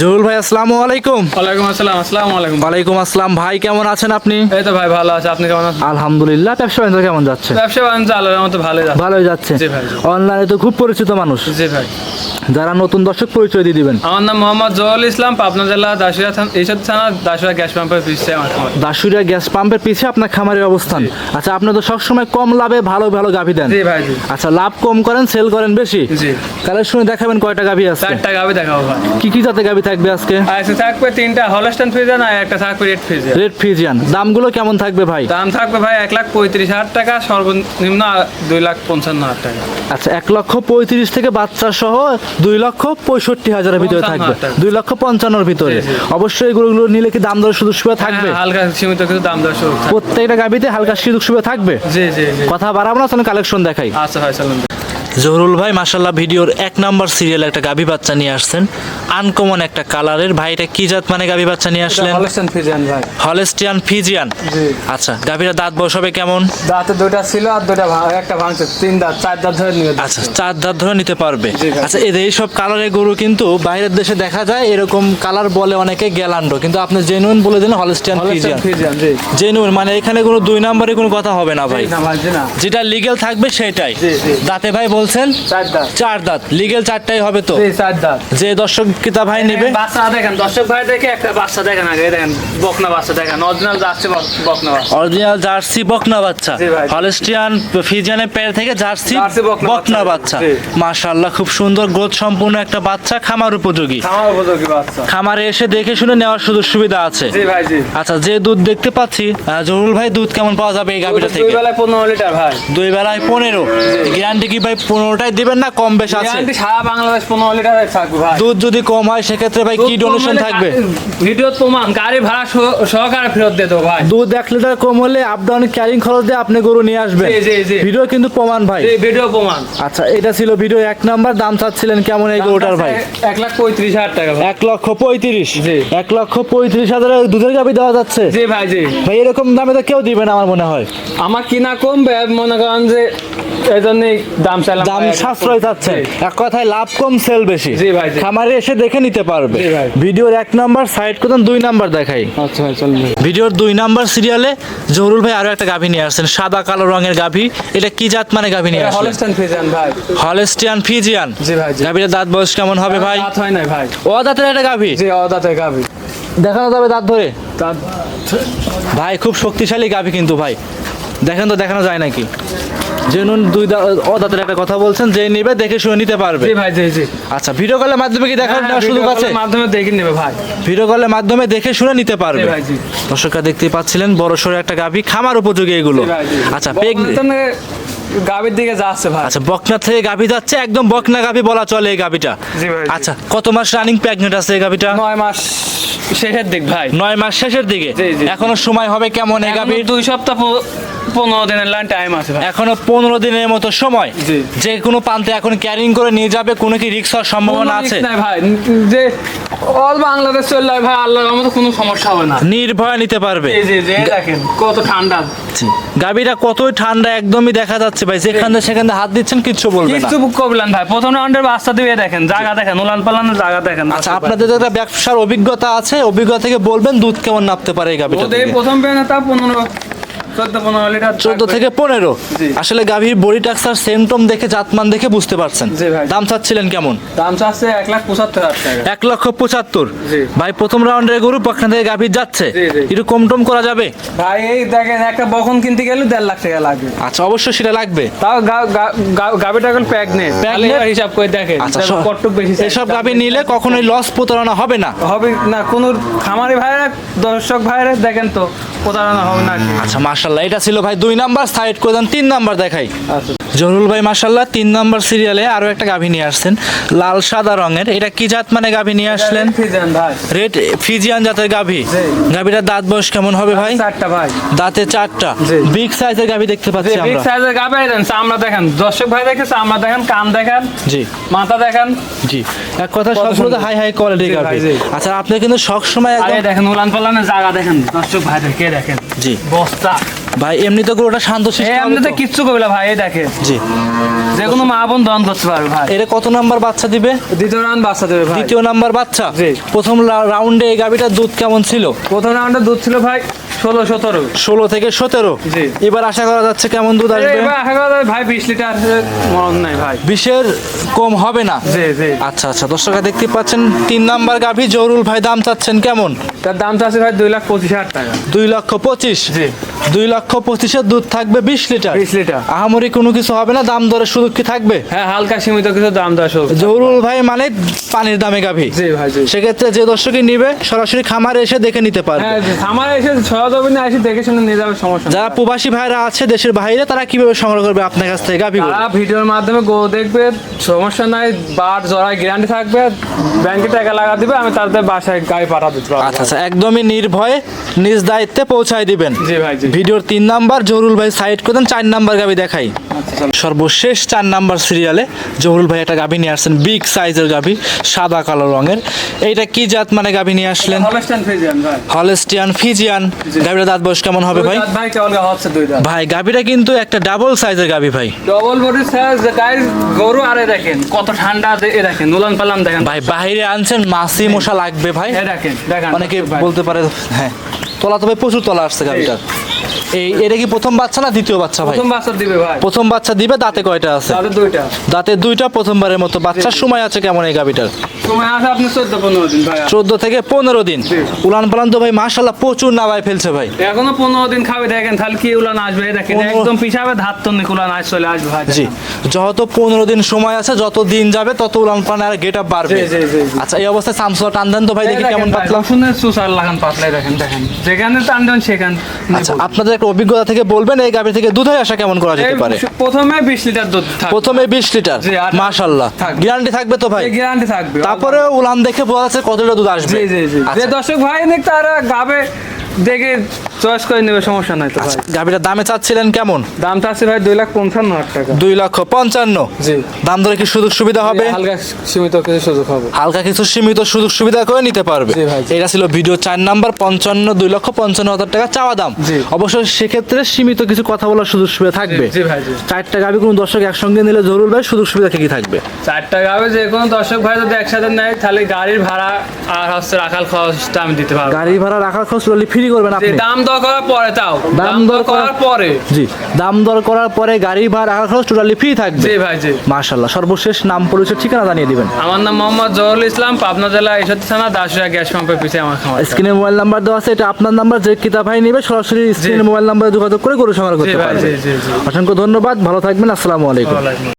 জহুল ভাই আসসালামু আলাইকুম। ওয়ালাইকুম আসসালাম আসসালামু আলাইকুম। ওয়ালাইকুম আসসালাম। ভাই কেমন আছেন আপনি? এই তো ভাই ভালো আছে। আপনি কেমন আছেন? আলহামদুলিল্লাহ ব্যবসা বাণিজ্য কেমন যাচ্ছে? ব্যবসা বাণিজ্য আল্লাহর মতো ভালোই যাচ্ছে। ভালোই যাচ্ছে। জি ভাই, অনলাইনে তো খুব পরিচিত মানুষ। জি ভাই। যারা নতুন দর্শক পরিচয় দিয়ে দিবেন। আমার নাম মোহাম্মদ জহুল ইসলাম পাবনা জেলা দাসুয়া থানা এইসব থানা দাসুয়া গ্যাস পাম্পের পিছিয়ে আমার খামার। দাসুরিয়া গ্যাস পাম্পের পিছে আপনার খামারের অবস্থান। আচ্ছা আপনি তো সবসময় কম লাভে ভালো ভালো গাভি দেন। জি ভাই জি। আচ্ছা লাভ কম করেন সেল করেন বেশি? জি। তাহলে শুনে দেখাবেন কয়টা গাভি আছে। চারটা গাবি দেখাবো ভাই। কি কি জাতের গাভি থাকবে আজকে? থাকবে তিনটা আর একটা থাকবে রেড রেড দামগুলো কেমন থাকবে ভাই? দাম থাকবে ভাই এক লাখ পঁয়ত্রিশ হাজার টাকা সর্বনিম্ন দুই লাখ পঞ্চান্ন হাজার টাকা। আচ্ছা এক লক্ষ পঁয়ত্রিশ থেকে বাচ্চা সহ দুই লক্ষ পঁয়ষট্টি হাজারের ভিতরে থাকবে। দুই লক্ষ পঞ্চান্নর ভিতরে। অবশ্যই এগুলো নিলে কি দাম দর সুযোগ সুবিধা থাকবে? হ্যাঁ, হালকা সীমিত কিছু দাম দর থাকবে। প্রত্যেকটা গাভিতে হালকা সুযোগ সুবিধা থাকবে? জি জি কথা বাড়াবো না কালেকশন দেখাই। আচ্ছা ভাই চলুন। জহরুল ভাই মাসাল্লাহ ভিডিওর এক নাম্বার সিরিয়াল একটা গাভি বাচ্চা নিয়ে আসছেন। আনকমন একটা কালারের ভাই এটা কি জাত মানে গাভি বাচ্চা নিয়ে আসলেন? হলেস্টিয়ান ফিজিয়ান আচ্ছা গাভীরা দাঁত বয়স হবে কেমন? দাঁতে দুইটা ছিল আর দুইটা একটা ভাঙছে। তিন দাঁত চার দাঁত ধরে নিয়ে আচ্ছা চার দাঁত ধরে নিতে পারবে। আচ্ছা এদের এইসব কালারের গরু কিন্তু বাইরের দেশে দেখা যায় এরকম কালার বলে অনেকে গ্যালান্ডো কিন্তু আপনি জেনুইন বলে দিলেন হলেস্টিয়ান ফিজিয়ান জেনুইন মানে এখানে কোনো দুই নম্বরে কোনো কথা হবে না ভাই। যেটা লিগেল থাকবে সেটাই। দাঁতে ভাই বলছেন? চার দাঁত। চার দাঁত। লিগেল চারটাই হবে তো? চার দাঁত। যে দর্শক কিতা ভাই নেবে? বাচ্চা দেখেন দর্শক ভাই দেখে একটা বাচ্চা দেখেন আগে দেখেন বকনা বাচ্চা দেখেন অরিজিনাল বক- বকনা বাচ্চা। অরিজিনাল জার্সি বকনা বাচ্চা। হলস্টিয়ান ফিজিয়ানের পেয়ার থেকে জার্সি জার্সি বকনা বাচ্চা। মাশাআল্লাহ খুব সুন্দর গ্রোথ সম্পূর্ণ একটা বাচ্চা খামার উপযোগী। আমার উপযোগী বাচ্চা। খামারে এসে দেখে শুনে নেওয়ার সুযোগ সুবিধা আছে। জি ভাই জি। আচ্ছা যে দুধ দেখতে পাচ্ছি জহুরুল ভাই দুধ কেমন পাওয়া যাবে এই গাভিটা দুই থেকে? বেলায় পনেরো লিটার ভাই। দুই বেলায় পনেরো। গ্যারান্টি কি ভাই পনেরোটাই দিবেন না কম বেশ আছে। সারা বাংলাদেশ পনেরো লিটার থাকবে ভাই। দুধ যদি কম হয় সেক্ষেত্রে ভাই কি ডোনেশন থাকবে? ভিডিও প্রমাণ গাড়ি ভাড়া সহকারে ফেরত দিয়ে দেবো ভাই। দুধ এক লিটার কম হলে আপ ডাউন ক্যারিং খরচ দিয়ে আপনি গরু নিয়ে আসবেন। ভিডিও কিন্তু প্রমাণ ভাই। ভিডিও প্রমাণ। আচ্ছা এটা ছিল ভিডিও এক নাম্বার। দাম চাচ্ছিলেন কেমন এই গরুটার ভাই? এক লাখ পঁয়ত্রিশ হাজার টাকা এক লক্ষ পঁয়ত্রিশ। এক লক্ষ পঁয়ত্রিশ হাজার দুধের গাবি দেওয়া যাচ্ছে। জি ভাই জি। ভাই এরকম দামে তো কেউ দিবে না আমার মনে হয়। আমার কিনা কমবে মনে করেন যে এই জন্যই দাম চাইলাম দাম সাশ্রয় চাচ্ছে এক কথায় লাভ কম সেল বেশি। জি ভাই, খামারে এসে দেখে নিতে পারবে। ভিডিওর এক নাম্বার সাইড করতেন দুই নাম্বার দেখাই। আচ্ছা। ভিডিওর দুই নাম্বার সিরিয়ালে জহুরুল ভাই আরও একটা গাভী নিয়ে আসছেন সাদা কালো রঙের গাভী। এটা কি জাত মানে গাভী নিয়ে আসছেন? হলেস্টিয়ান ফিজিয়ান জি ভাই জি। গাভীর দাঁত বয়স কেমন হবে ভাই? দাঁত হয় নাই ভাই। ও দাঁতের একটা গাভী? জি অদাতে গাবি দেখানো যাবে দাঁত ধরে? দাঁত ভাই খুব শক্তিশালী গাভী কিন্তু ভাই। দেখেন তো দেখানো যায় নাকি? জেনুন দুই ও দাঁতের একটা কথা বলছেন যে নিবে দেখে শুনে নিতে পারবে। জি ভাই জি জি। আচ্ছা ভিডিও কলের মাধ্যমে কি দেখার হ্যাঁ, সুযোগ আছে? মাধ্যমে দেখে নেবে ভাই। ভিডিও কলের মাধ্যমে দেখে শুনে নিতে পারবে। জি ভাই, জি। দর্শকরা দেখতে পাচ্ছিলেন বড় সড়ো একটা গাভী খামার উপযোগী এগুলো। আচ্ছা পেগ গাবির দিকে যাচ্ছে ভাই। আচ্ছা বকনা থেকে গাভী যাচ্ছে একদম বকনা গাভী বলা চলে এই গাভীটা। জি ভাই, আচ্ছা কত মাস রানিং প্রেগনেন্ট আছে এই গাভীটা? নয় মাস শেষের দিক ভাই। নয় মাস শেষের দিকে। এখনও সময় হবে কেমন এই গাভীর? দুই সপ্তাহ পনেরো দিনের লাইন টাইম আছে এখনও পনেরো দিনের মতো সময়। যে কোনো প্রান্তে এখন ক্যারিং করে নিয়ে যাবে কোনো কি রিক্স হওয়ার সম্ভাবনা আছে? নাই ভাই। যে অল বাংলাদেশ চললে ভাই আল্লাহর রহমতে কোনো সমস্যা হবে না। নির্ভয় নিতে পারবে। এই যে যে দেখেন কত ঠান্ডা। গাভীটা কতই ঠান্ডা একদমই দেখা যাচ্ছে ভাই যেখানে সেখানে হাত দিচ্ছেন কিচ্ছু বলবে না। ভাই। প্রথম রাউন্ডের বাচ্চা দিয়ে দেখেন জায়গা দেখেন উলান পালানের জায়গা দেখেন। আচ্ছা আপনাদের তো একটা ব্যবসার অভিজ্ঞতা আছে অভিজ্ঞতা থেকে বলবেন দুধ কেমন নাপতে পারে এই গাভীটা প্রথম পেনে তা পনেরো চোদ্দ। থেকে পনেরো। আসলে গাভীর বডি টাক্সার সেমটম দেখে জাতমান দেখে বুঝতে পারছেন। দাম চাচ্ছিলেন কেমন? দাম চাচ্ছে এক লাখ পঁচাত্তর এক লক্ষ পঁচাত্তর। ভাই প্রথম রাউন্ডের গরু পক্ষান থেকে গাভীর যাচ্ছে। একটু কম টম করা যাবে? ভাই এই দেখেন একটা বখন কিনতে গেলে দেড় লাখ টাকা লাগবে। আচ্ছা অবশ্যই সেটা লাগবে। তাও এখন প্যাগনেট Pregnant? হিসাব করে দেখেন আচ্ছা দেখো বেশি এসব গাভী নিলে কখনোই লস প্রতারণা হবে না। হবে না কোন খামারি ভাইরা দর্শক ভাইরা দেখেন তো প্রতারণা হবে না আচ্ছা মার্শাল্লাহ এটা ছিল ভাই দুই নাম্বার সাইড করে দেন তিন নাম্বার দেখাই। আচ্ছা। জহুরুল ভাই মার্শাল্লাহ তিন নাম্বার সিরিয়ালে আরও একটা গাভী নিয়ে আসছেন লাল সাদা রঙের। এটা কি জাত মানে গাভী নিয়ে আসলেন? রেড ফিজিয়ান জাতের গাভী। গাভীটার দাঁত বয়স কেমন হবে ভাই? চারটা ভাই। দাঁতে চারটা। বিগ সাইজের গাভী দেখতে পাচ্ছি বিগ সাইজের গাবে দেন চামড়া দেখেন। দর্শক ভাই দেখে চামড়া দেখেন কান দেখেন জি। মাথা দেখেন। জি। এক কথা সবগুলো হাই হাই কোয়ালিটি জি গাভী। আচ্ছা আপনি কিন্তু সব সময় একদম দেখেন উলান পালানের জায়গা দেখেন দর্শক ভাই দেখে দেখেন জি। বস্তা। ভাই এমনি তো গরুটা শান্ত শিষ্ট এমনি তো? কিচ্ছু করবে ভাই এই দেখে জি। যে কোনো মা বোন দন করতে পারবে ভাই। এটা কত নাম্বার বাচ্চা দিবে? দ্বিতীয় রাউন্ড বাচ্চা দেবে ভাই। দ্বিতীয় নাম্বার বাচ্চা? জি। প্রথম রাউন্ডে এই গাবিটার দুধ কেমন ছিল? প্রথম রাউন্ডে দুধ ছিল ভাই ষোলো সতেরো। ষোলো থেকে সতেরো। জি। এবার আশা করা যাচ্ছে কেমন দুধ আসবে? আশা করা যায় ভাই বিশ লিটার মরণ নাই ভাই। বিশের কম হবে না? জি জি। আচ্ছা আচ্ছা দর্শকরা দেখতে পাচ্ছেন তিন নাম্বার গাভী জরুল ভাই দাম চাচ্ছেন কেমন? তার দামটা আছে ভাই দুই লাখ পঁচিশ হাজার টাকা। দুই লক্ষ পঁচিশ। জি। দুই লক্ষ পঁচিশের দুধ থাকবে বিশ লিটার। বিশ লিটার। আহামরি কোনো কিছু হবে না দাম দরের সুযোগ কি থাকবে? হ্যাঁ হালকা সীমিত কিছু দাম দেওয়া শুরু জহুরুল ভাই মানে পানির দামে গাভী। জি ভাই সেক্ষেত্রে যে দর্শকই নিবে সরাসরি খামারে এসে দেখে নিতে পারবে। হ্যাঁ আমার এসে সহজবিনে এসে দেখে শুনে নিয়ে যাবে সমস্যা। যারা প্রবাসী ভাইরা আছে দেশের বাইরে তারা কীভাবে সংগ্রহ করবে আপনার কাছ থেকে? গাভী তারা ভিডিওর মাধ্যমে গো দেখবে সমস্যা নাই বার জড়ায় গ্যারান্টি থাকবে ব্যাংকে টাকা লাগা দিবে আমি তাদের বাসায় গাড়ি পাঠা দিতে পারব। আচ্ছা আচ্ছা একদমই নির্ভয়ে নিজ দায়িত্বে পৌঁছায় দিবেন। জি ভাই জি। ভিডিওর তিন নাম্বার জহুরুল ভাই সাইড করে দেন চার নাম্বার গাভী দেখাই। সর্বশেষ চার নাম্বার সিরিয়ালে জহুরুল ভাই একটা গাভী নিয়ে আসছেন বিগ সাইজের গাভী সাদা কালো রঙের। এইটা কি জাত মানে গাভী নিয়ে আসলেন? হলস্টাইন ফ্রিজিয়ান ভাই। Holstein Friesian. গাভীর দাঁত বয়স কেমন হবে ভাই? ভাই কেমন হচ্ছে দুই দাঁত। ভাই গাভীটা কিন্তু একটা ডাবল সাইজের গাভী ভাই। ডাবল বডি সাইজ গাইস গরু আরে দেখেন কত ঠান্ডা এ দেখেন নুলান পালাম দেখেন। ভাই বাইরে আনছেন মাছি মশা লাগবে ভাই। এ দেখেন দেখেন। অনেকে বলতে পারে হ্যাঁ। তলা তো ভাই প্রচুর তলা আসছে গাভীটার। এই এটা কি প্রথম বাচ্চা না দ্বিতীয় বাচ্চা ভাই? প্রথম বাচ্চা দিবে ভাই। প্রথম বাচ্চা দিবে দাঁতে কয়টা আছে? তাদের দুইটা। দাঁতে দুইটা প্রথমবারের মতো। বাচ্চার সময় আছে কেমন এই গাভীটার? সময় আছে আপনি চোদ্দ পনেরো দিন ভাই চোদ্দ থেকে পনেরো দিন। উলান পালান তো ভাই মাশাল্লাহ প্রচুর নামায় ফেলছে ভাই। এখনও পনেরো দিন খাবে দেখেন তাহলে কি উলান আসবে? দেখেন একদম পিছাবে ধার তো উলান আস চলে আসবে ভাই জি। যত পনেরো দিন সময় আছে যত দিন যাবে তত উলান পালান আর গেট আপ বাড়বে। জি, জি। আচ্ছা এই অবস্থায় সামসুয়া টান দেন তো ভাই দেখি কেমন পাতলা। রসুনের সুসার লাগান পাতলাই দেখেন দেখেন। যেখানে টানবেন সেখান আচ্ছা আপনাদের একটা অভিজ্ঞতা থেকে বলবেন এই গাভী থেকে দুধের আশা কেমন করা যেতে পারে? প্রথমে বিশ লিটার দুধ থাকবে। প্রথমে বিশ লিটার থাকবে। গ্যারান্টি থাকবে তো ভাই? গ্যারান্টি থাকবে তারপরে উলান দেখে বোঝা যাচ্ছে কতটা দুধ আসবে। জি জি জি। যে আচ্ছা, দর্শক ভাই নেক তারা গাবে দেখে চয়েস করে নেবে সমস্যা নাই তো ভাই। গাভীটার দামে চাচ্ছিলেন কেমন? দামটা আছে ভাই দুই লাখ পঞ্চান্ন হাজার টাকা। দুই লক্ষ পঞ্চান্ন। জি। দাম ধরে কি সুযোগ সুবিধা হবে? হালকা সীমিত কিছু সুযোগ হবে। হালকা কিছু সীমিত সুযোগ সুবিধা করে নিতে পারবে। জি ভাই, এটা ছিল ভিডিও চার নাম্বার পঞ্চান্ন দুই লক্ষ পঞ্চান্ন হাজার টাকা চাওয়া দাম। অবশ্যই সেক্ষেত্রে সীমিত কিছু কথা বলার সুযোগ সুবিধা থাকবে। জি ভাই জি। চারটা গাভি কোনো দর্শক একসঙ্গে নিলে জরুর ভাই সুযোগ সুবিধা কি কি থাকবে? চারটা গাবে যে কোনো দর্শক ভাই যদি একসাথে নেয় তাহলে গাড়ির ভাড়া আর হচ্ছে রাখাল খরচটা আমি দিতে পারব। গাড়ি ভাড়া রাখার খরচ ফ্রি করবেন আপনি? দাম দর করার পরে তাও। দাম দর করার পরে। জি দাম দর করার পরে গাড়ি ভাড়া খরচ টোটালি ফ্রি থাকবে। জি ভাই জি। মাশাল্লাহ সর্বশেষ নাম পরিচয় ঠিকানা জানিয়ে দিবেন। আমার নাম মোহাম্মদ জহরুল ইসলাম পাবনা জেলা থানা দাসুরা গ্যাস পাম্পের পিছিয়ে আমার খামার। স্ক্রিনে মোবাইল নাম্বার দেওয়া আছে এটা আপনার নাম্বার যে কিতাব ভাই নেবে সরাসরি স্ক্রিনে মোবাইল নাম্বারে যোগাযোগ করে গরু সংগ্রহ করতে পারবে। জি জি জি। অসংখ্য ধন্যবাদ ভালো থাকবেন আসসালামু আলাইকুম।